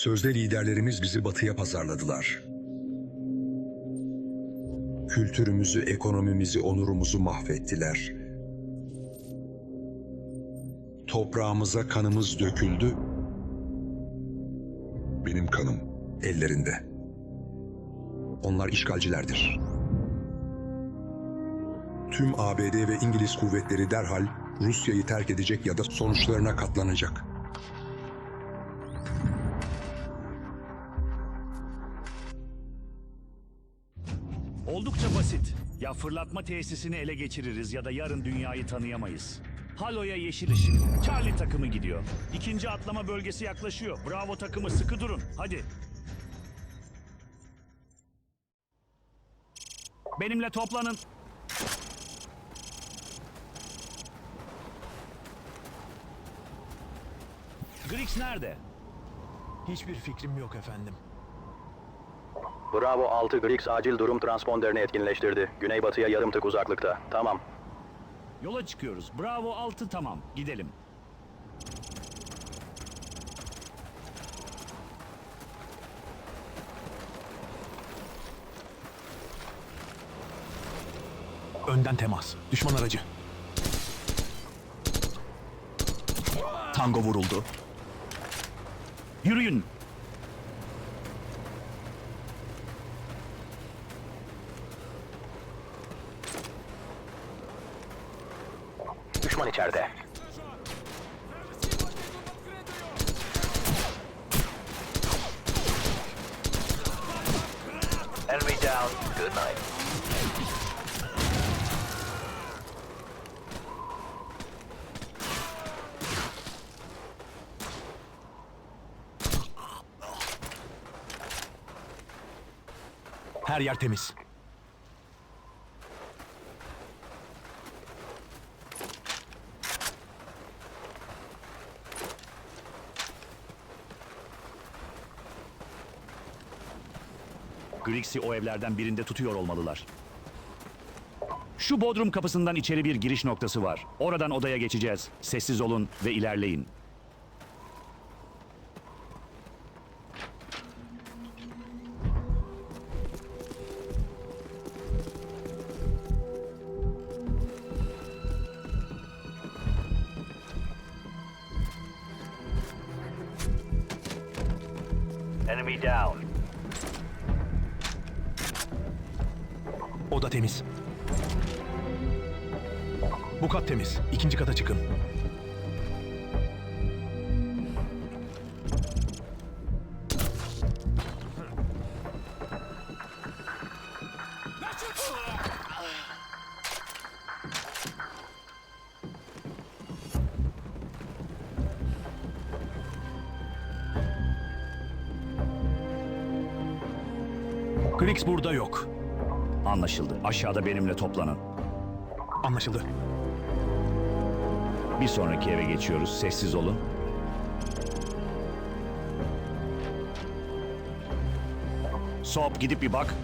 Sözde liderlerimiz bizi batıya pazarladılar. Kültürümüzü, ekonomimizi, onurumuzu mahvettiler. Toprağımıza kanımız döküldü. Benim kanım ellerinde. Onlar işgalcilerdir. Tüm ABD ve İngiliz kuvvetleri derhal Rusya'yı terk edecek ya da sonuçlarına katlanacak. Basit. Ya fırlatma tesisini ele geçiririz ya da yarın dünyayı tanıyamayız. Halo'ya yeşil ışık. Charlie takımı gidiyor. İkinci atlama bölgesi yaklaşıyor. Bravo takımı sıkı durun. Hadi. Benimle toplanın. Grix nerede? Hiçbir fikrim yok efendim. Bravo 6 Grix acil durum transponderini etkinleştirdi. Güneybatıya yarım tık uzaklıkta. Tamam. Yola çıkıyoruz. Bravo 6 tamam. Gidelim. Önden temas. Düşman aracı. Tango vuruldu. Yürüyün. Düşman içeride. Enemy down. Good night. Her yer temiz. Grix'i o evlerden birinde tutuyor olmalılar. Şu bodrum kapısından içeri bir giriş noktası var. Oradan odaya geçeceğiz. Sessiz olun ve ilerleyin. Enemy down. Oda temiz. Bu kat temiz. İkinci kata çıkın. Grix burada yok. Anlaşıldı. Aşağıda benimle toplanın. Anlaşıldı. Bir sonraki eve geçiyoruz. Sessiz olun. Sop gidip bir bak.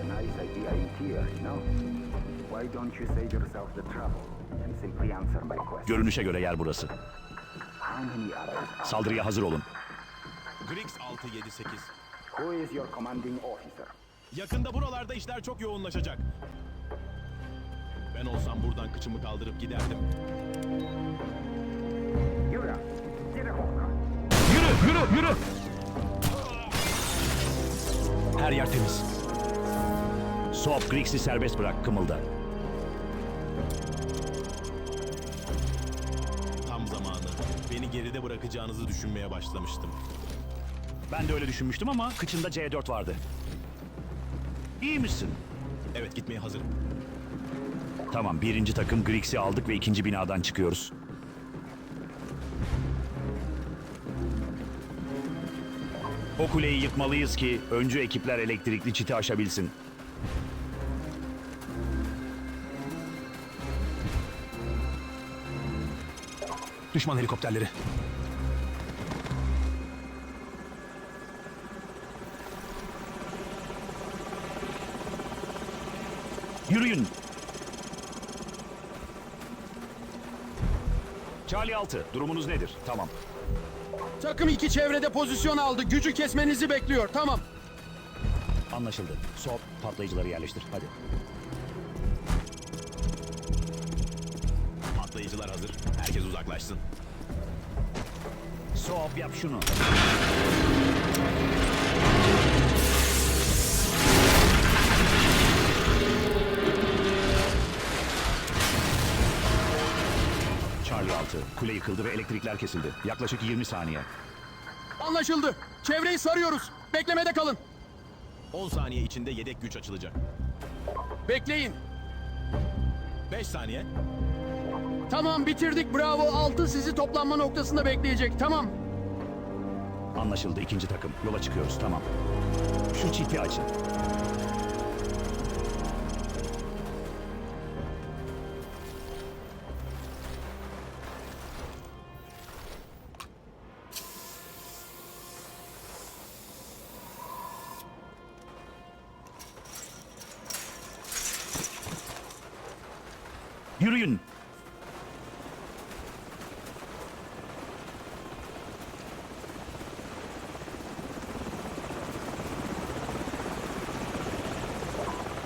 A nice idea in theory, no? Why don't you save yourself the trouble Görünüşe göre yer burası. Saldırıya hazır olun. Grix 678. Who is your commanding officer? Yakında buralarda işler çok yoğunlaşacak. Ben olsam buradan kıçımı kaldırıp giderdim. Yürü. Yürü, yürü. Her yer temiz. Soap Grix'i serbest bırak kımılda. Geride bırakacağınızı düşünmeye başlamıştım. Ben de öyle düşünmüştüm ama kıçında C4 vardı. İyi misin? Evet gitmeye hazırım. Tamam birinci takım Griggs'i aldık ve ikinci binadan çıkıyoruz. O kuleyi yıkmalıyız ki öncü ekipler elektrikli çiti aşabilsin. Düşman helikopterleri. Yürüyün. Charlie 6, durumunuz nedir? Tamam. Takım iki çevrede pozisyon aldı. Gücü kesmenizi bekliyor. Tamam. Anlaşıldı. Soap patlayıcıları yerleştir. Hadi. Patlayıcılar hazır. Herkes uzaklaşsın. Soap yap şunu. Charlie 6, kule yıkıldı ve elektrikler kesildi. Yaklaşık 20 saniye. Anlaşıldı. Çevreyi sarıyoruz. Beklemede kalın. 10 saniye içinde yedek güç açılacak. Bekleyin. 5 saniye. Tamam bitirdik. Bravo. 6 sizi toplanma noktasında bekleyecek. Tamam. Anlaşıldı ikinci takım. Yola çıkıyoruz tamam. Şu çiti açın.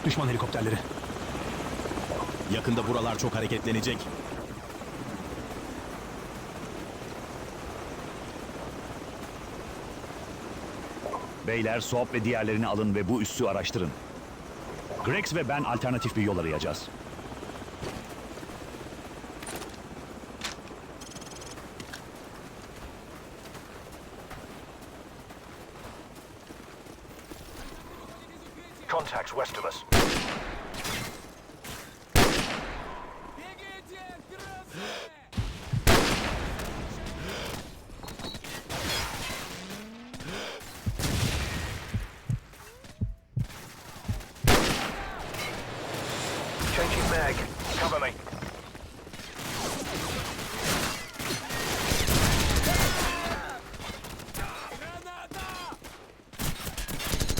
Düşman helikopterleri. Yakında buralar çok hareketlenecek. Beyler Soap ve diğerlerini alın ve bu üssü araştırın. Grex ve ben alternatif bir yol arayacağız. Contacts west of us. Changing mag. Cover me.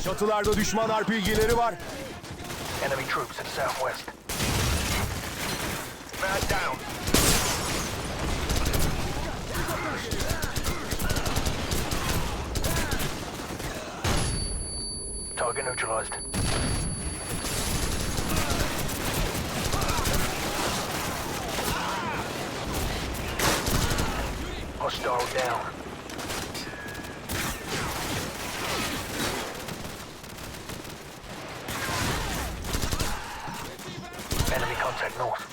Çatılarda düşman RPG'leri var. Enemy troops in southwest. Man down. Target neutralized. Hostile down. Enemy contact north.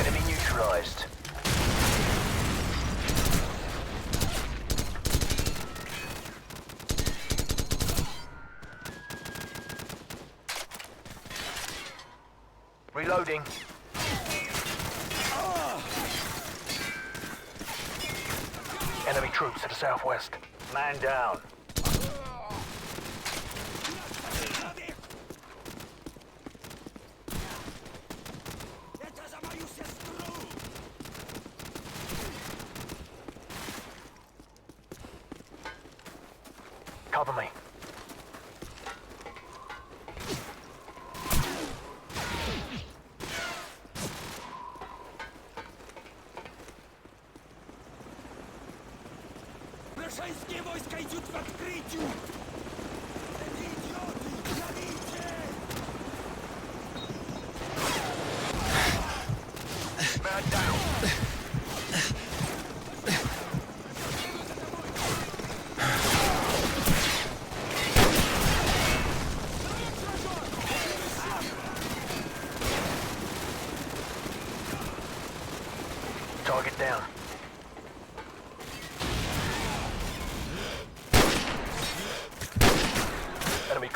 Enemy neutralized. Reloading. Enemy troops to the southwest. Man down. Zachodnie wojska idąc w odkryciu! Idioty! Zabijcie!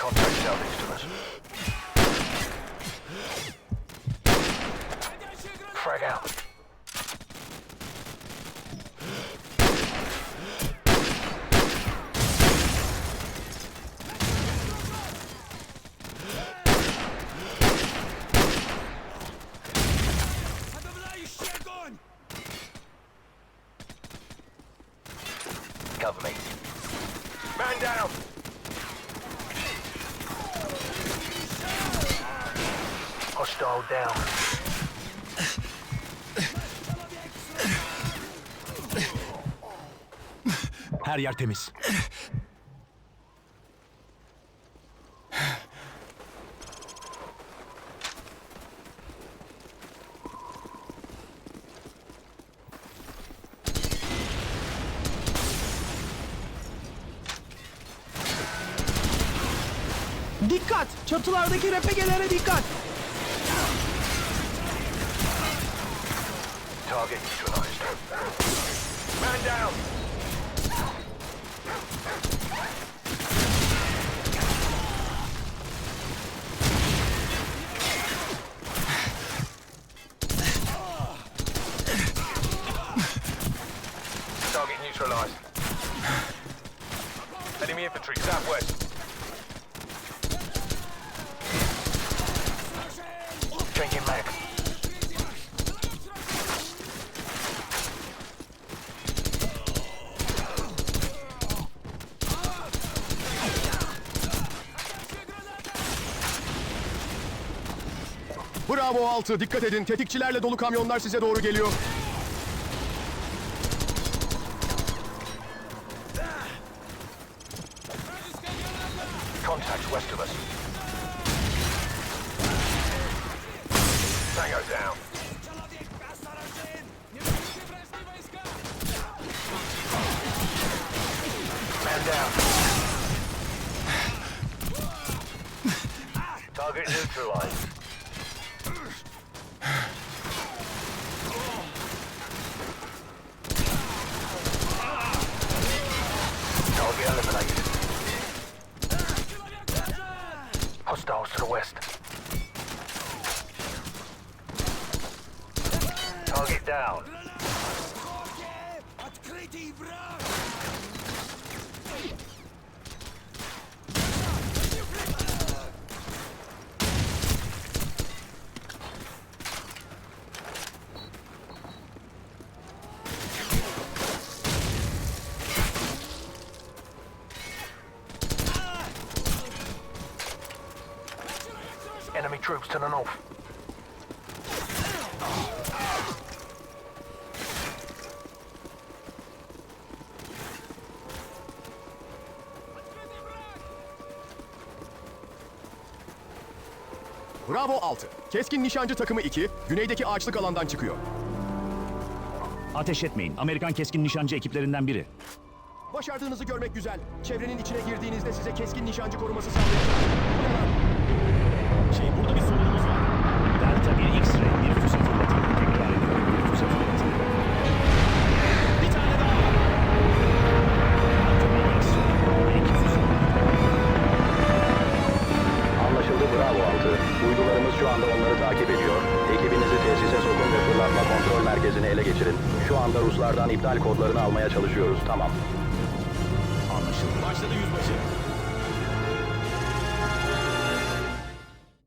Contact southeast of us. Frag out. Cover me. Man down! Hostile down. Her yer temiz. Dikkat! Çatılardaki repegelere dikkat! Target neutralized. Man down! Bravo 6 dikkat edin tetikçilerle dolu kamyonlar size doğru geliyor. Contacts west of us. Tango down. Man down. Target neutralized. Enemy troops to the north. Bravo 6. Keskin nişancı takımı 2 güneydeki ağaçlık alandan çıkıyor. Ateş etmeyin. Amerikan keskin nişancı ekiplerinden biri. Başardığınızı görmek güzel. Çevrenin içine girdiğinizde size keskin nişancı koruması sağlayacak. Bu ne lan? Şey burada bir sorunumuz var. Delta 1 X-Ray iptal kodlarını almaya çalışıyoruz. Tamam. Anlaşıldı. Başladı yüzbaşı.